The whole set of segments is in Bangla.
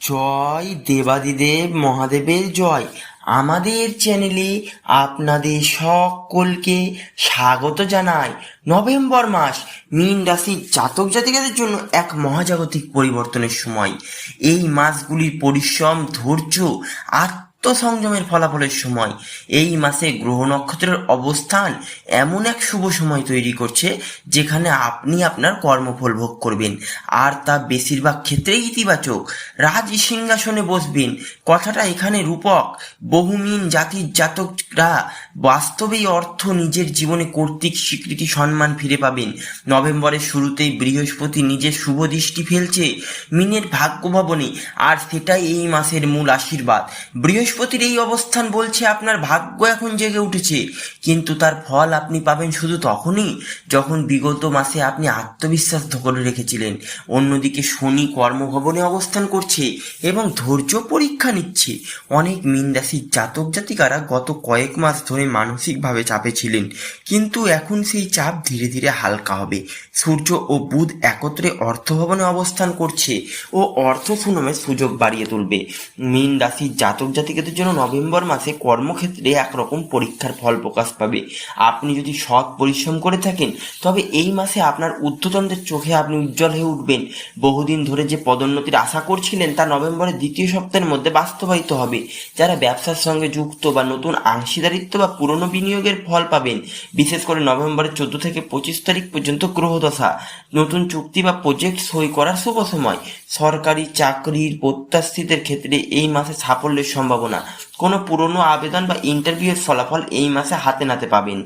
জয় দেবাদিদেব মহাদেবের জয়। আমাদের চ্যানেলে আপনাদের সকলকে স্বাগত জানাই। নভেম্বর মাস মীন রাশির জাতক জাতিকাদের জন্য এক মহাজাগতিক পরিবর্তনের সময়। এই মাসগুলির পরিশ্রম, ধৈর্য আত্মসংযমের ফলাফলের সময়। এই মাসে গ্রহ নক্ষত্রের অবস্থান এমন এক শুভ সময় তৈরি করছে, যেখানে আপনি আপনার কর্মফল ভোগ করবেন। আর তা বেশিরভাগ ক্ষেত্রেই ইতিবাচক। রাজ সিংহাসনে বসবেন। কথাটা এখানে রূপক। বহুমিন জাতির জাতকরা বাস্তবেই অর্থ নিজের জীবনে কর্তৃক স্বীকৃতি, সম্মান ফিরে পাবেন। নভেম্বরের শুরুতেই বৃহস্পতি নিজের শুভ দৃষ্টি ফেলছে। মিনের ভাগ্য ভবনে আর সেটাই এই মাসের মূল আশীর্বাদ। বৃহস্পতির এই অবস্থান বলছে, আপনার ভাগ্য এখন জেগে উঠেছে। কিন্তু তার ফল আপনি পাবেন শুধু তখনই যখন বিগত মাসে আপনি আত্মবিশ্বাস ধরে রেখেছিলেন। অন্যদিকে শনি কর্মভবনে অবস্থান করছে এবং ধৈর্য পরীক্ষা নিচ্ছে। অনেক মিনরাশির জাতক জাতিকারা গত কয়েক মাস ধরে মানসিকভাবে চাপে ছিলেন। কিন্তু এখন সেই চাপ ধীরে ধীরে হালকা হবে। সূর্য ও বুধ একত্রে অর্থভবনে অবস্থান করছে ও অর্থ সুনামের সুযোগ বাড়িয়ে তুলবে। মীন রাশির জাতক জাতিকাদের জন্য নভেম্বর মাসে কর্মক্ষেত্রে একরকম পরীক্ষার ফল প্রকাশ পাবে। আপনি যদি সৎ পরিশ্রম করে থাকেন, তবে এই মাসে আপনার ঊর্ধ্বতনদের চোখে আপনি উজ্জ্বল হয়ে উঠবেন। বহুদিন ধরে যে পদোন্নতির আশা করছিলেন, তা নভেম্বরের দ্বিতীয় সপ্তাহের মধ্যে বাস্তবায়িত হবে। যারা ব্যবসার সঙ্গে যুক্ত বা নতুন অংশীদারিত্ব বা পুরনো বিনিয়োগের ফল পাবেন, বিশেষ করে নভেম্বরের চোদ্দ থেকে পঁচিশ তারিখ পর্যন্ত গ্রহদশা নতুন চুক্তি বা প্রজেক্ট সই করার শুভ সময়। সরকারি চাকরির প্রত্যাশীদের ক্ষেত্রে এই মাসে সাফল্যের সম্ভাবনা vacuna কোনো পুরনো আবেদন বা ইন্টারভিউয়ের ফলাফল এই মাসে হাতে নাতে পাবেন।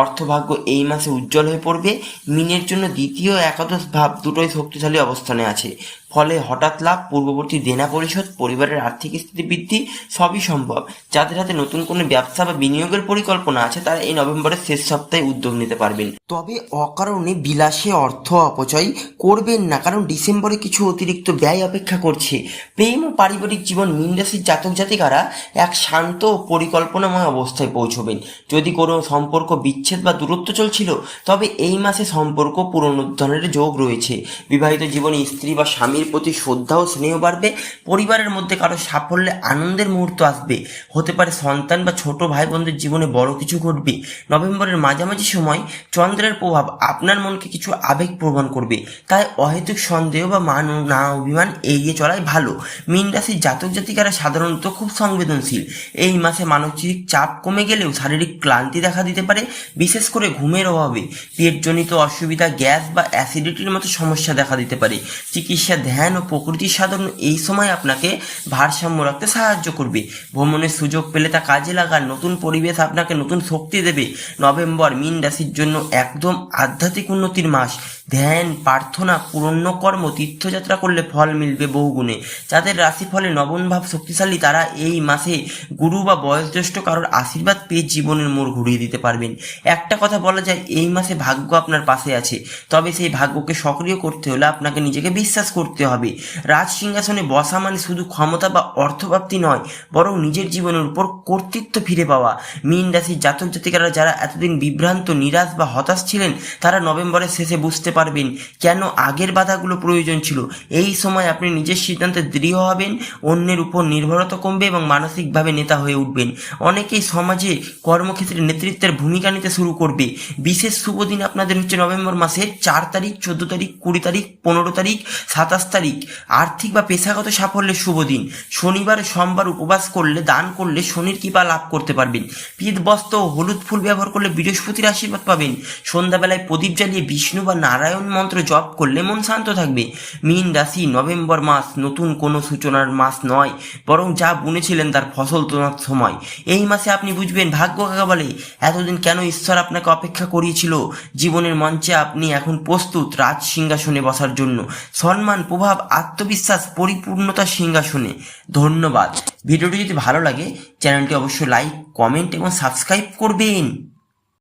অর্থভাগ্য এই মাসে উজ্জ্বল হয়ে পড়বে। মিনের জন্য দ্বিতীয় একাদশ ভাব দুটোই শক্তিশালী অবস্থানে আছে। ফলে হঠাৎ লাভ, পূর্ববর্তী দেনা পরিশোধ, পরিবারের আর্থিক স্থিতি বৃদ্ধি সবই সম্ভব। যাদের হাতে নতুন কোনো ব্যবসা বা বিনিয়োগের পরিকল্পনা আছে, তারা এই নভেম্বরের শেষ সপ্তাহে উদ্যোগ নিতে পারবেন। তবে অকারণে বিলাসে অর্থ অপচয় করবেন না, কারণ ডিসেম্বরে কিছু অতিরিক্ত ব্যয় অপেক্ষা করছে। প্রেম ও পারিবারিক জীবন মিন রাশির জাতক জাতিকারা এক শান্ত ও পরিকল্পনাময় অবস্থায় পৌঁছবেন। যদি কোনো সম্পর্ক বিচ্ছেদ বা দূরত্ব চলছিল, তবে এই মাসে সম্পর্ক পুনরুদ্ধারের যোগ রয়েছে। বিবাহিত জীবনে স্ত্রী বা স্বামীর প্রতি শ্রদ্ধা ও স্নেহ বাড়বে, পরিবারের মধ্যে কারও সাফল্যে আনন্দের মুহূর্ত আসবে। হতে পারে সন্তান বা ছোট ভাই বোনদের জীবনে বড় কিছু ঘটবে। নভেম্বরের মাঝামাঝি সময় চন্দ্রের প্রভাব আপনার মনকে কিছু আবেগ প্রমাণ করবে। তাই অহেতুক সন্দেহ বা মান না অভিমান এড়িয়ে চলাই ভালো। মীন রাশির জাতক জাতিকারা সাধারণত খুব সংবেদনশীল। এই মাসে মানসিক চাপ কমে গেলেও শারীরিক ক্লান্তি দেখা দিতে পারে, বিশেষ করে ঘুমের অভাবে। পেটজনিত অসুবিধা, গ্যাস বা অ্যাসিডিটির মতো সমস্যা দেখা দিতে পারে। চিকিৎসা ধ্যান ও প্রকৃতির সাধন এই সময় আপনাকে ভারসাম্য রাখতে সাহায্য করবে। ভ্রমণের সুযোগ পেলে তা কাজে লাগান নতুন পরিবেশ আপনাকে নতুন শক্তি দেবে। নভেম্বর মিন রাশির জন্য একদম আধ্যাত্মিক উন্নতির মাস। ধ্যান, প্রার্থনা পুরন্য কর্ম, তীর্থযাত্রা করলে ফল মিলবে বহুগুণে। যাদের রাশিফলে নবম ভাব শক্তিশালী, তারা এই মাসে গুরু বা বয়োজ্যেষ্ঠ কারোর আশীর্বাদ পেয়ে জীবনের মোড় ঘুরিয়ে দিতে পারবেন। একটা কথা বলা যায়, এই মাসে ভাগ্য আপনার পাশে আছে। তবে সেই ভাগ্যকে সক্রিয় করতে হলে আপনাকে নিজেকে বিশ্বাস করতে হবে। রাজ সিংহাসনে বসা মানে শুধু ক্ষমতা বা অর্থপ্রাপ্তি নয়, বরং নিজের জীবনের উপর কর্তৃত্ব ফিরে পাওয়া। মীন রাশির জাতক জাতিকারা যারা এতদিন বিভ্রান্ত, নিরাশ বা হতাশ ছিলেন, তারা নভেম্বরের শেষে বুঝতে পারবেন। কেন আগের বাধাগুলো প্রয়োজন ছিল? এই সময় আপনি নিজের সিদ্ধান্তে দৃঢ় হবেন, অন্যের উপর নির্ভরতা কমবে এবং মানসিকভাবে নেতা হয়ে উঠবেন। অনেকেই সমাজে কর্মক্ষেত্রে নেতৃত্বের ভূমিকা নিতে শুরু করবে। বিশেষ শুভ দিন আপনাদের হচ্ছে নভেম্বর মাসের চার তারিখ, চোদ্দ তারিখ, কুড়ি তারিখ, পনেরো তারিখ, সাতাশ তারিখ। আর্থিক বা পেশাগত সাফল্যের শুভ দিন। শনিবার, সোমবার উপবাস করলে, দান করলে শনির কৃপা লাভ করতে পারবেন। পিত, বস্ত্র হলুদ ফুল ব্যবহার করলে বৃহস্পতির আশীর্বাদ পাবেন। সন্ধ্যাবেলায় প্রদীপ জ্বালিয়ে বিষ্ণু বা নারায়ণ মন্ত্র জপ করলে মন শান্ত থাকবে। মীন রাশি নভেম্বর মাস নতুন কোনো সূচনার মাস নয়, বরং যা বুনেছিলেন তার ফসল তোলার সময়। এই মাসে আপনি বুঝবেন, ভাগ্য কাকা বলে? এতদিন কেন ঈশ্বর আপনাকে অপেক্ষা করিয়েছিল? জীবনের মঞ্চে আপনি এখন প্রস্তুত রাজ সিংহাসনে বসার জন্য। সম্মান, প্রভাব, আত্মবিশ্বাস, পরিপূর্ণতা সিংহাসনে। ধন্যবাদ। ভিডিওটি যদি ভালো লাগে, চ্যানেলটি অবশ্যই লাইক, কমেন্ট এবং সাবস্ক্রাইব করবেন।